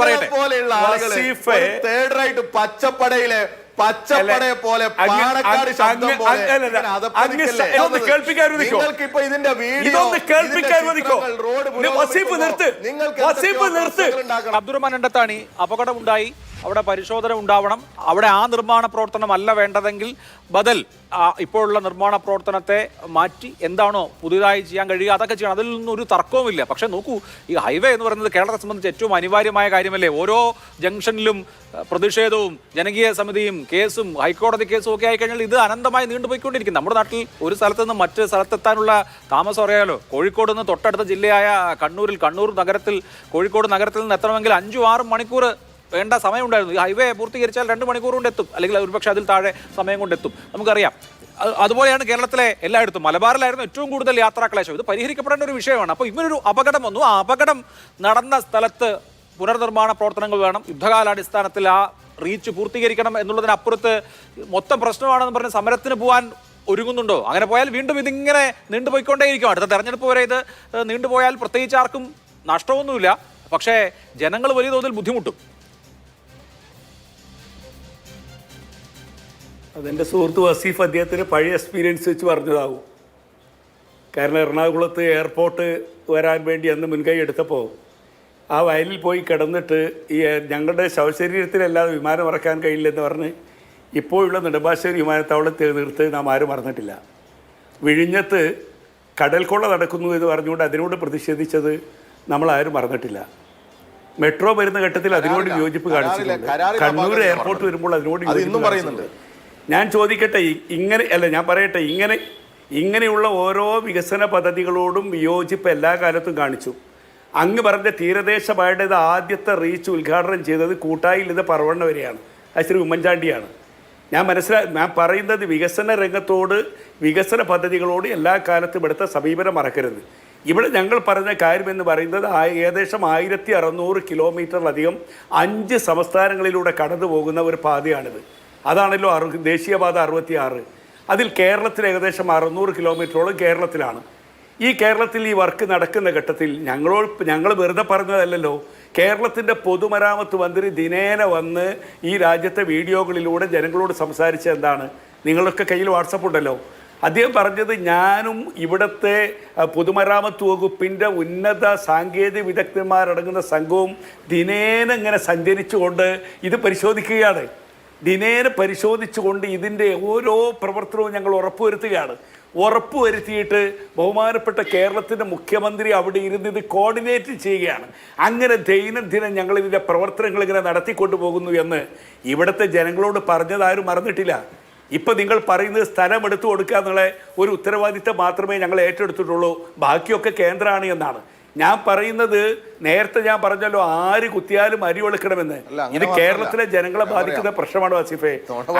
പറയട്ടെ പോലെയുള്ള ആളുകൾ വസീഫെ, തേർഡ് റൈറ്റ് പച്ചപ്പടയിലെ പച്ചപ്പടയെ പോലെ പാണക്കാട് ശബ്ദം പോലെ? നിങ്ങൾക്ക് ഇപ്പൊ ഇതിന്റെ വീഡിയോ റോഡ്. നിങ്ങൾക്ക്. അബ്ദുറഹ്മാൻ എണ്ടത്താണി അപകടമുണ്ടായി. അവിടെ പരിശോധന ഉണ്ടാവണം. അവിടെ ആ നിർമ്മാണ പ്രവർത്തനം അല്ല വേണ്ടതെങ്കിൽ ബദൽ ഇപ്പോഴുള്ള നിർമ്മാണ പ്രവർത്തനത്തെ മാറ്റി എന്താണോ പുതിയതായി ചെയ്യാൻ കഴിയുക അതൊക്കെ ചെയ്യണം. അതിൽ നിന്നും ഒരു തർക്കവുമില്ല. പക്ഷേ നോക്കൂ ഈ ഹൈവേ എന്ന് പറയുന്നത് കേരളത്തെ സംബന്ധിച്ച് ഏറ്റവും അനിവാര്യമായ കാര്യമല്ലേ? ഓരോ ജംഗ്ഷനിലും പ്രതിഷേധവും ജനകീയ സമിതിയും കേസും ഹൈക്കോടതി കേസും ഒക്കെ ആയിക്കഴിഞ്ഞാൽ ഇത് അനന്തമായി നീണ്ടുപോയിക്കൊണ്ടിരിക്കും. നമ്മുടെ നാട്ടിൽ ഒരു സ്ഥലത്ത് നിന്ന് മറ്റ് സ്ഥലത്തെത്താനുള്ള താമസം അറിയാലോ? കോഴിക്കോട് നിന്ന് തൊട്ടടുത്ത ജില്ലയായ കണ്ണൂരിൽ കണ്ണൂർ നഗരത്തിൽ കോഴിക്കോട് നഗരത്തിൽ നിന്ന് എത്തണമെങ്കിൽ അഞ്ചും ആറും മണിക്കൂർ വേണ്ട സമയമുണ്ടായിരുന്നു. ഈ ഹൈവേ പൂർത്തീകരിച്ചാൽ രണ്ട് മണിക്കൂർ കൊണ്ട് എത്തും. അല്ലെങ്കിൽ ഒരുപക്ഷെ അതിൽ താഴെ സമയം കൊണ്ട് എത്തും. നമുക്കറിയാം. അതുപോലെയാണ് കേരളത്തിലെ എല്ലായിടത്തും. മലബാറിലായിരുന്നു ഏറ്റവും കൂടുതൽ യാത്രാക്ലേശം. ഇത് പരിഹരിക്കപ്പെടേണ്ട ഒരു വിഷയമാണ്. അപ്പോൾ ഇവരൊരു അപകടം വന്നു. ആ അപകടം നടന്ന സ്ഥലത്ത് പുനർനിർമ്മാണ പ്രവർത്തനങ്ങൾ വേണം. യുദ്ധകാലാടിസ്ഥാനത്തിൽ ആ റീച്ച് പൂർത്തീകരിക്കണം എന്നുള്ളതിനപ്പുറത്ത് മൊത്തം പ്രശ്നമാണെന്ന് പറഞ്ഞ് സമരത്തിന് പോകാൻ ഒരുങ്ങുന്നുണ്ടോ? അങ്ങനെ പോയാൽ വീണ്ടും ഇതിങ്ങനെ നീണ്ടുപോയിക്കൊണ്ടേയിരിക്കും. അടുത്ത തെരഞ്ഞെടുപ്പ് വരെ ഇത് നീണ്ടുപോയാൽ പ്രത്യേകിച്ച് ആർക്കും നഷ്ടമൊന്നുമില്ല. പക്ഷേ ജനങ്ങൾ വലിയ തോതിൽ ബുദ്ധിമുട്ടും. അതെന്റെ സുഹൃത്ത് വസീഫ് അദ്ദേഹത്തിന് പഴയ എക്സ്പീരിയൻസ് വെച്ച് പറഞ്ഞതാവും. കാരണം എറണാകുളത്ത് എയർപോർട്ട് വരാൻ വേണ്ടി അന്ന് മുൻകൈ എടുത്തപ്പോൾ ആ വയലിൽ പോയി കിടന്നിട്ട് ഈ ഞങ്ങളുടെ ശവശരീരത്തിലല്ലാതെ വിമാനം ഇറക്കാൻ കഴിയില്ലെന്ന് പറഞ്ഞ് ഇപ്പോഴുള്ള നെടുമ്പാശ്ശേരി വിമാനത്താവളത്തിൽ നിർത്ത് നാം ആരും മറന്നിട്ടില്ല. വിഴിഞ്ഞത്ത് കടൽക്കൊള്ള നടക്കുന്നു എന്ന് പറഞ്ഞുകൊണ്ട് അതിനോട് പ്രതിഷേധിച്ചത് നമ്മൾ ആരും മറന്നിട്ടില്ല. മെട്രോ വരുന്ന ഘട്ടത്തിൽ അതിനോട് യോജിപ്പ് കാണിച്ചില്ല കാണിച്ചിട്ടുണ്ട് കണ്ണൂർ എയർപോർട്ട് വരുമ്പോൾ അതിനോട് യോജിപ്പ് ഇന്നും പറയുന്നുണ്ട്. ഞാൻ ചോദിക്കട്ടെ ഇങ്ങനെ അല്ല ഞാൻ പറയട്ടെ ഇങ്ങനെ ഇങ്ങനെയുള്ള ഓരോ വികസന പദ്ധതികളോടും വിയോജിപ്പ് എല്ലാ കാലത്തും കാണിച്ചു. അങ്ങ് പറഞ്ഞ തീരദേശ തീരദേശമായുടേത് ആദ്യത്തെ റീച്ച് ഉദ്ഘാടനം ചെയ്തത് കൂട്ടായിൽ ഇത് പറവണ്ണ വരെയാണ്. അത് ശ്രീ ഉമ്മൻചാണ്ടിയാണ്. ഞാൻ മനസ്സിലാ ഞാൻ പറയുന്നത് വികസന രംഗത്തോട് വികസന പദ്ധതികളോട് എല്ലാ കാലത്തും ഇവിടുത്തെ സമീപനം മറക്കരുത്. ഇവിടെ ഞങ്ങൾ പറഞ്ഞ കാര്യം എന്ന് പറയുന്നത് ഏകദേശം ആയിരത്തി അറുന്നൂറ് കിലോമീറ്ററിലധികം അഞ്ച് സംസ്ഥാനങ്ങളിലൂടെ കടന്നു പോകുന്ന ഒരു പാതയാണിത്. അതാണല്ലോ അറു ദേശീയപാത അറുപത്തിയാറ്. അതിൽ കേരളത്തിൽ ഏകദേശം അറുന്നൂറ് കിലോമീറ്ററോളം കേരളത്തിലാണ്. ഈ കേരളത്തിൽ ഈ വർക്ക് നടക്കുന്ന ഘട്ടത്തിൽ ഞങ്ങളോ ഞങ്ങൾ വെറുതെ പറഞ്ഞതല്ലല്ലോ. കേരളത്തിന്റെ പൊതുമരാമത്ത് മന്ത്രി ദിനേന വന്ന് ഈ രാജ്യത്തെ വീഡിയോകളിലൂടെ ജനങ്ങളോട് സംസാരിച്ച എന്താണ്? നിങ്ങളൊക്കെ കയ്യിൽ വാട്സപ്പ് ഉണ്ടല്ലോ. അദ്ദേഹം പറഞ്ഞത് ഞാനും ഇവിടുത്തെ പൊതുമരാമത്ത് വകുപ്പിന്റെ ഉന്നത സാങ്കേതിക വിദഗ്ധന്മാരടങ്ങുന്ന സംഘവും ദിനേന ഇങ്ങനെ സഞ്ചരിച്ചുകൊണ്ട് ഇത് പരിശോധിക്കുകയാണ്. ദിനേന പരിശോധിച്ചുകൊണ്ട് ഇതിന്റെ ഓരോ പ്രവർത്തനവും ഞങ്ങൾ ഉറപ്പുവരുത്തുകയാണ്. ഉറപ്പുവരുത്തിയിട്ട് ബഹുമാനപ്പെട്ട കേരളത്തിന്റെ മുഖ്യമന്ത്രി അവിടെ ഇരുന്ന് ഇത് കോർഡിനേറ്റ് ചെയ്യുകയാണ്. അങ്ങനെ ദൈനംദിനം ഞങ്ങൾ ഇതിന്റെ പ്രവർത്തനങ്ങൾ ഇങ്ങനെ നടത്തിക്കൊണ്ടു പോകുന്നു എന്ന് ഇവിടുത്തെ ജനങ്ങളോട് പറഞ്ഞതാരും മറന്നിട്ടില്ല. ഇപ്പം നിങ്ങൾ പറയുന്നത് സ്ഥലം എടുത്തു കൊടുക്കുക എന്നുള്ള ഒരു ഉത്തരവാദിത്തം മാത്രമേ ഞങ്ങൾ ഏറ്റെടുത്തിട്ടുള്ളൂ. ബാക്കിയൊക്കെ കേന്ദ്രമാണ് എന്നാണ്. ഞാൻ പറയുന്നത് നേരത്തെ ഞാൻ പറഞ്ഞല്ലോ ആര് കുത്തിയാലും അരി വെളുക്കണമെന്ന്. ഇത് കേരളത്തിലെ ജനങ്ങളെ ബാധിക്കുന്ന പ്രശ്നമാണ് വാസിഫെ.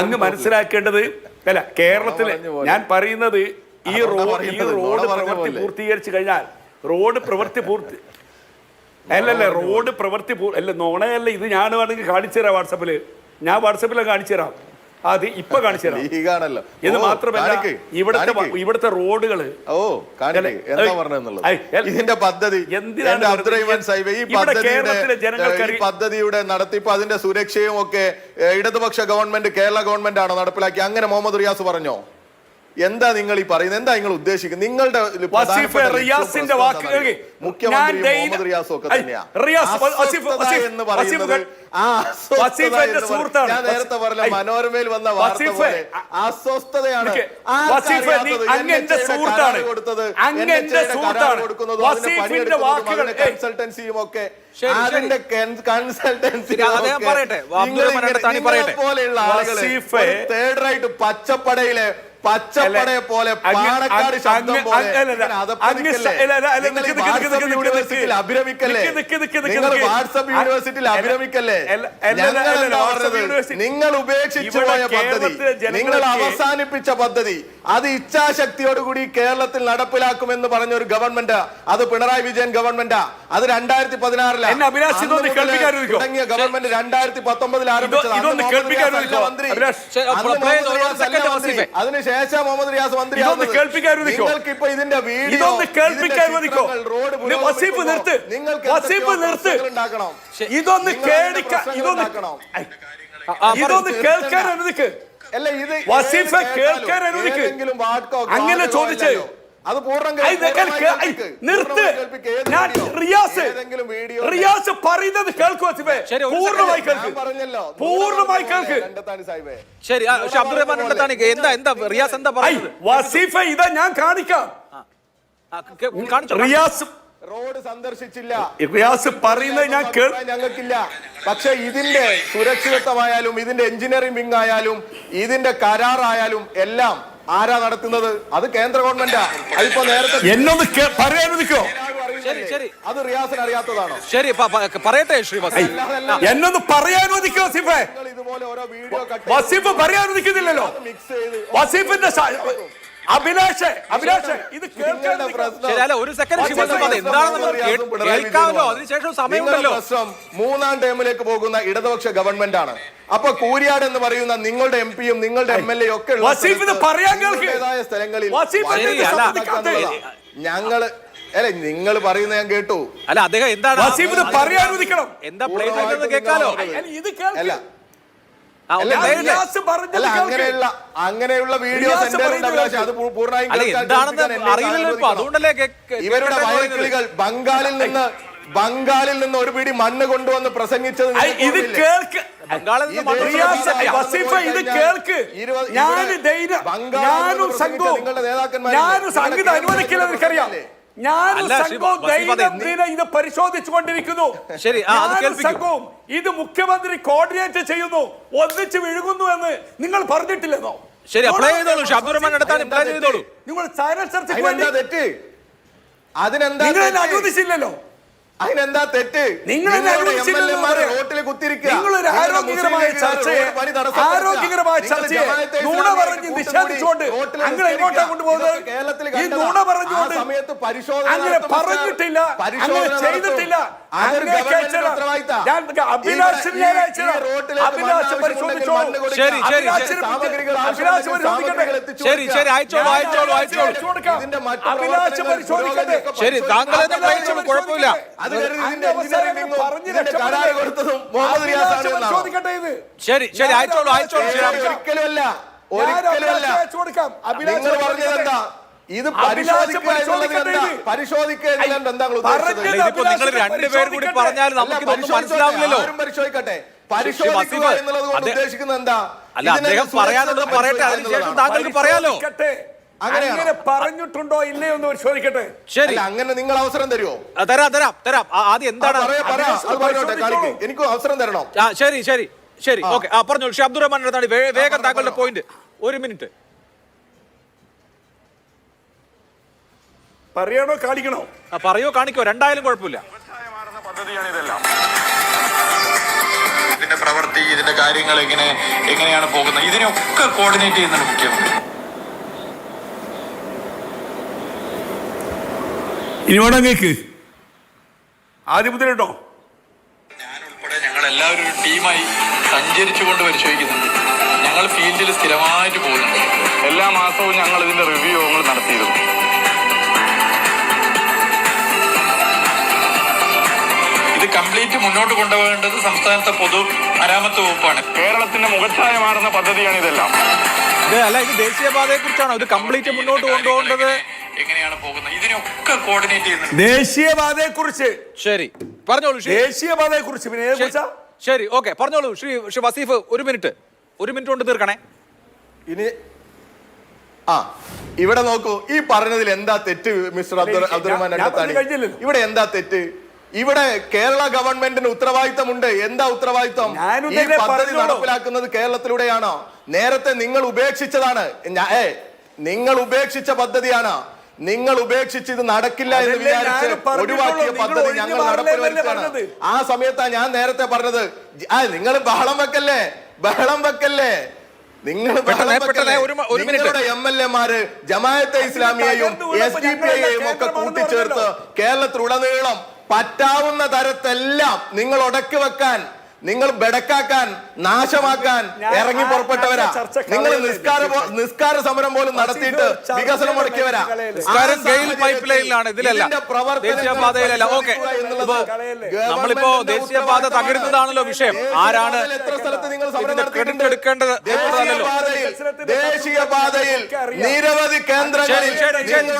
അങ്ങ് മനസ്സിലാക്കേണ്ടത് അല്ല കേരളത്തിലെ ഞാൻ പറയുന്നത് ഈ റോഡ് ഈ റോഡ് പ്രവൃത്തി പൂർത്തീകരിച്ചു കഴിഞ്ഞാൽ റോഡ് പ്രവൃത്തി പൂർത്തി അല്ലല്ല റോഡ് പ്രവൃത്തി അല്ല നോണയല്ല ഇത് ഞാൻ വേണമെങ്കിൽ കാണിച്ചു തരാം വാട്സപ്പിൽ. ഞാൻ വാട്സപ്പിൽ കാണിച്ചു തരാം. അത് ഇപ്പൊ കാണിച്ചു ലീഗാണല്ലോ. ഇത് മാത്രമല്ല ഇവിടത്തെ ഇവിടുത്തെ റോഡുകൾ ഓ എന്താ പറഞ്ഞെന്നുള്ളത് ഇതിന്റെ പദ്ധതി എന്തിനാണ് അബ്ദുറഹിമാൻ ഈ- പദ്ധതിയുടെ നടത്തിപ്പ് അതിന്റെ സുരക്ഷയും ഒക്കെ ഇടതുപക്ഷ ഗവൺമെന്റ് കേരള ഗവൺമെന്റ് ആണോ നടപ്പിലാക്കി അങ്ങനെ മുഹമ്മദ് റിയാസ് പറഞ്ഞോ? എന്താ നിങ്ങൾ ഈ പറയുന്നത്? എന്താ നിങ്ങൾ ഉദ്ദേശിക്കുന്നത്? നിങ്ങളുടെ റിയാസിന്റെ വാക്കുകൾ മുഖ്യമന്ത്രി മുഹമ്മദ് റിയാസും ഒക്കെ തന്നെയാ. എന്ന് പറയുന്നത്. ഞാൻ നേരത്തെ പറഞ്ഞ മനോരമയിൽ വന്ന വാർത്ത പോലെ അസ്വസ്ഥതയാണ്. കൊടുത്തത്, കൊടുക്കുന്നതും പണിയെടുക്കുന്നതും. കൺസൾട്ടൻസിയും ഒക്കെ. അതിന്റെ കൺസൾട്ടൻസി. പോലെയുള്ള ആളുകൾ തേർഡ് റൈറ്റ് പച്ചപ്പടയിലെ പച്ചപ്പടയെ പോലെ പാണക്കാട് ശബ്ദം പോലെ. അല്ല, നിങ്ങൾ വാട്സാപ്പ് യൂണിവേഴ്സിറ്റിയിൽ അഭിരമിക്കല്ലേ നിങ്ങൾ അഭിരമിക്കല്ലേ ഉപേക്ഷിച്ചു പോയ പദ്ധതി. നിങ്ങൾ അവസാനിപ്പിച്ച പദ്ധതി. അത് ഇച്ഛാശക്തിയോടുകൂടി കേരളത്തിൽ നടപ്പിലാക്കുമെന്ന് പറഞ്ഞ ഒരു ഗവൺമെന്റ്. അത് പിണറായി വിജയൻ ഗവൺമെന്റാ. അത് രണ്ടായിരത്തി പതിനാറിലാണ് കേൾപ്പിക്കാതിരിക്കോ? തുടങ്ങിയ ഗവൺമെന്റ് രണ്ടായിരത്തി പത്തൊമ്പതിൽ ആരംഭിച്ചത് ഇതൊന്ന് അന്ന് മുഹമ്മദ് റിയാസ് മന്ത്രി. നിങ്ങൾക്ക് ഇപ്പൊ ഇതിന്റെ വീഡിയോ റോഡ് വസീഫ് നിർത്ത്. നിങ്ങൾക്ക് വസീഫ് നിർത്ത്. ഉണ്ടാക്കണം ഇതൊന്ന് കേടിക്ക ഇതൊന്ന്. ഇതൊന്ന് കേൾക്കാൻ അനുവദിക്ക് അല്ല ഇത് വസീഫെ കേൾക്കാൻ അനുവദിക്ക്. അങ്ങനെ ചോദിച്ചേ. അത് നിർത്ത്. ഞാൻ റിയാസ് റിയാസ് പറയുന്നത് പൂർണമായി കേൾക്ക്. പറഞ്ഞല്ലോ. പൂർണമായി കേൾക്ക്. ശരി അബ്ദുറഹ്മാൻ എന്താ എന്താ റിയാസ് എന്താ പറയുന്നത്? വസീഫ ഇതാ ഞാൻ കാണിക്കാം. റിയാസ് റോഡ് സന്ദർശിച്ചില്ല. റിയാസ് പറയുന്നത് ഞാൻ ഞങ്ങൾക്കില്ല. പക്ഷെ ഇതിന്റെ സുരക്ഷിതത്വമായാലും ഇതിന്റെ എഞ്ചിനീയറിംഗ് വിങ് ആയാലും ഇതിന്റെ കരാറായാലും എല്ലാം ആരാ നടത്തുന്നത്? അത് കേന്ദ്ര ഗവൺമെന്റാ. അതിപ്പോ നേരത്തെ എന്നൊന്ന് പറയാൻ നിൽക്കോ ശരി ശരി. അത് റിയാസിന് അറിയാത്തതാണോ? ശരി പ- പ- പറയട്ടെ ശ്രീവാസ് എന്നൊന്ന് പറയാൻ അനുവദിക്കോ വസീഫെ? നിങ്ങൾ ഇതുപോലെ ഓരോ വീഡിയോ കട്ട് വസീഫ് പറയാൻ മിക്സ് ചെയ്ത് വസീഫിന്റെ അഭിലാഷ് അഭിലാഷ് ഇത് കേൾക്കാൻ ഒരു സെക്കൻഡ് എന്താണെന്ന് കേൾക്കാമല്ലോ. അതിനുശേഷം സമയമുണ്ടല്ലോ. മൂന്നാം ടേമിലേക്ക് പോകുന്ന ഇടതുപക്ഷ ഗവൺമെന്റ് ആണ്. അപ്പൊ കൂരിയാട് എന്ന് പറയുന്ന നിങ്ങളുടെ എം പിയും നിങ്ങളുടെ എം എൽ എ ഒക്കെ ഉള്ള വസീഫ് പറയാൻ കേൾക്ക്. നിങ്ങളുടേതായ സ്ഥലങ്ങളിൽ. ഞങ്ങൾ അല്ലെ നിങ്ങൾ പറയുന്ന ഞാൻ കേട്ടു. അല്ല അദ്ദേഹം എന്താണ് പറയാനുദിക്കണം എന്താ കേൾക്കാലോ? അല്ല, ഇത് കേൾക്ക്. അങ്ങനെയുള്ള അങ്ങനെയുള്ള വീഡിയോ ഇവരുടെ വയൽക്കിളികൾ ബംഗാളിൽ നിന്ന് ബംഗാളിൽ നിന്ന് ഒരു പിടി മണ്ണ് കൊണ്ടുവന്ന് പ്രസംഗിച്ചത് ഇത് കേൾക്ക്. ഇത് കേൾക്ക്. ഞാനും സംഘവും? ഞാനും സംഗീതം അനുവദിക്കില്ല എനിക്കറിയാം അല്ല, ശ്രീ സംഘവും ഇത് പരിശോധിച്ചു കൊണ്ടിരിക്കുന്നു ശരി, അത് കേൾപ്പിക്കൂ. സംഘവും ഇത് മുഖ്യമന്ത്രി കോർഡിനേറ്റ് ചെയ്യുന്നു. ഒന്നിച്ച് വിഴുകുന്നു എന്ന് നിങ്ങൾ പറഞ്ഞിട്ടില്ലെന്നോ? ശരി അപ്ലൈ ചെയ്തോളൂ. അപ്ലൈ ചെയ്തോളൂ. നിങ്ങൾ ചാനൽ ചർച്ചയ്ക്ക് വേണ്ടി അതിനെന്താ തെറ്റ്? അതിനെന്താ നിങ്ങൾ എന്നെ തെറ്റ്? അനുവദിച്ചില്ലല്ലോ. അതിനെന്താ തെറ്റ് നിങ്ങൾ. റോട്ടിൽ കുത്തിരിക്കുക നിങ്ങളൊരു ആരോഗ്യകരമായ ചർച്ചയെ. ആരോഗ്യകരമായ ചർച്ചയെ നുണ പറഞ്ഞ് നിഷേധിച്ചുകൊണ്ട് അങ്ങനെ എങ്ങോട്ടാ കൊണ്ടുപോകുന്നത് കേരളത്തിൽ ഈ. നുണ പറഞ്ഞുകൊണ്ട് ആ സമയത്ത് പരിശോധന അങ്ങനെ. പറഞ്ഞിട്ടില്ല അങ്ങനെ ചെയ്തിട്ടില്ല ശരി, ശരി, പരിശോധിക്കട്ടെ ശരി. ശരി കൊടുക്കുക. അയച്ചോളൂ ഞാൻ അയച്ചോളൂ അയച്ചോളൂ ഇതിന്റെ മറ്റ് അഭിലാഷ് പരിശോധിക്കട്ടെ. ശരി താങ്കൾ തന്നെ വായിച്ചോളൂ കുഴപ്പമില്ല. ശരി ശരി അയച്ചോളൂ അയച്ചോളൂ ഒരിക്കലും അല്ല. ഒരിക്കലും അഭിലാഷ് നിങ്ങൾ പറഞ്ഞത് എന്താ? ഇത് നിങ്ങൾ കൂടി പറഞ്ഞാൽ നമുക്ക് ഇതൊന്നും പരിശോധിച്ചോട്ടെ. മനസ്സിലാവില്ലല്ലോ. പരിശോധിക്കട്ടെ. പരിശോധിക്കുക വസീഫ്, എന്നുള്ളത് കൊണ്ട് ഉദ്ദേശിക്കുന്നത് എന്താ? അല്ല അദ്ദേഹം പറയാനുള്ളത് പറയട്ടെ. അതിനുശേഷം താങ്കൾക്ക് പറയാലോ. അങ്ങനെ പറഞ്ഞിട്ടുണ്ടോ ഇല്ലയോ എന്ന് പരിശോധിക്കട്ടെ. ശരി. അല്ല അങ്ങനെ നിങ്ങൾ അവസരം തരുമോ തരാം തരാം തരാം. ആദ്യം എന്താണ്? പറയാ പറയാ. അത് അഭിലാഷ് കാണിക്ക്. എനിക്കും അവസരം തരണം. ശരി ശരി ശരി. ഓക്കെ. പറഞ്ഞോളൂ. ഷെ അബ്ദുറഹ്മാൻ വേഗം താങ്കളുടെ പോയിന്റ്. ഒരു മിനിറ്റ്. പറയണോ കാണിക്കണോ? ആ, പറയോ കാണിക്കോ. രണ്ടായാലും കുഴപ്പമില്ല. ഇതിന്റെ പ്രവൃത്തി ഇതിന്റെ കാര്യങ്ങൾ എങ്ങനെ എങ്ങനെയാണ് പോകുന്നത്? ഇതിനൊക്കെ കോർഡിനേറ്റ് ചെയ്യുന്നുണ്ട് മുഖ്യമന്ത്രി. ഇനി വേണമെങ്കിൽ ആദ്യം മുതലുണ്ടോ? ഞാൻ ഉൾപ്പെടെ ഞങ്ങൾ എല്ലാവരും ഒരു ടീമായി സഞ്ചരിച്ചുകൊണ്ട് പരിശോധിക്കുന്നുണ്ട്. ഞങ്ങൾ ഫീൽഡിൽ സ്ഥിരമായിട്ട് പോകുന്നുണ്ട്. എല്ലാ മാസവും ഞങ്ങൾ ഇതിന്റെ റിവ്യൂ ഞങ്ങൾ നടത്തിയിരുന്നു. ഇത് കംപ്ലീറ്റ് മുന്നോട്ട് കൊണ്ടുപോകേണ്ടത് സംസ്ഥാനത്തെ പൊതു മരാമത്ത് വകുപ്പാണ്. കേരളത്തിന്റെ മുഖച്ഛായ മാറുന്ന പദ്ധതിയാണ് ഇതെല്ലാം. ഇത് അല്ല ഇത് ദേശീയപാതയെ കുറിച്ചാണോ ഇത് കംപ്ലീറ്റ് മുന്നോട്ട് കൊണ്ടുപോകേണ്ടത്? എങ്ങനെയാണ് പോകുന്നത്? ഇതിനൊക്കെ കോർഡിനേറ്റ് ചെയ്യുന്നത് ദേശീയപാതയെ കുറിച്ച് ശരി. പറഞ്ഞോളൂ ശ്രീ ദേശീയപാതയെ കുറിച്ച് പിന്നെ ശരി, കുറിച്ചാ? ശരി ഓക്കെ പറഞ്ഞോളൂ ശ്രീ ശ്രീ വസീഫ് ഒരു മിനിറ്റ്. ഒരു മിനിറ്റ് കൊണ്ട് തീർക്കണേ. ഇനി ആ ഇവിടെ നോക്കൂ ഈ പറഞ്ഞതിൽ എന്താ തെറ്റ് മിസ്റ്റർ അബ്ദുൾ അബ്ദുറഹ്മാൻ. ഇവിടെ എന്താ തെറ്റ്? ഇവിടെ കേരള ഗവൺമെന്റിന് ഉത്തരവാദിത്തമുണ്ട്. എന്താ ഉത്തരവാദിത്തം ഈ തന്നെ പദ്ധതി നടപ്പിലാക്കുന്നത് കേരളത്തിലൂടെയാണോ? നേരത്തെ നിങ്ങൾ ഉപേക്ഷിച്ചതാണ്. നിങ്ങൾ ഉപേക്ഷിച്ച പദ്ധതിയാണ്. നിങ്ങൾ ഉപേക്ഷിച്ച് ഇത് നടക്കില്ല എന്ന് വിചാരിച്ച്. ഒഴിവാക്കിയ പദ്ധതി ഞങ്ങൾ മാറില്ലെന്നല്ലേ ആ സമയത്താ ഞാൻ നേരത്തെ പറഞ്ഞത്. ആ നിങ്ങൾ ബഹളം വെക്കല്ലേ? ബഹളം വെക്കല്ലേ? നിങ്ങൾ. നിങ്ങളുടെ എം എൽ എമാര് ജമാഅത്തെ ഇസ്ലാമിയെയും എസ് ഡി പി ഐയെയും ഒക്കെ കൂട്ടിച്ചേർത്ത് കേരളത്തിലുടനീളം പറ്റാവുന്ന തരത്തെല്ലാം നിങ്ങൾ ഉടക്കി വെക്കാൻ നിങ്ങൾ ബെടക്കാക്കാൻ നാശമാക്കാൻ ഇറങ്ങി പുറപ്പെട്ടവരാ. നിങ്ങൾ നിസ്കാര നിസ്കാര സമരം പോലും നടത്തിയിട്ട് വികസനം മുടക്കിയവരാ. പൈപ്പ് ലൈനിലാണ് ഇതിലല്ല. ദേശീയപാതയിലല്ല. ഓക്കെ. നമ്മളിപ്പോ ദേശീയപാത. തകരുന്നതാണല്ലോ വിഷയം. ആരാണ് എത്ര സ്ഥലത്ത് നിങ്ങൾ സമരം നടത്തിയിട്ടുണ്ട്? ക്രെഡിറ്റ് എടുക്കേണ്ടത് ദേശീയപാതയിൽ നിരവധി കേന്ദ്രങ്ങളിൽ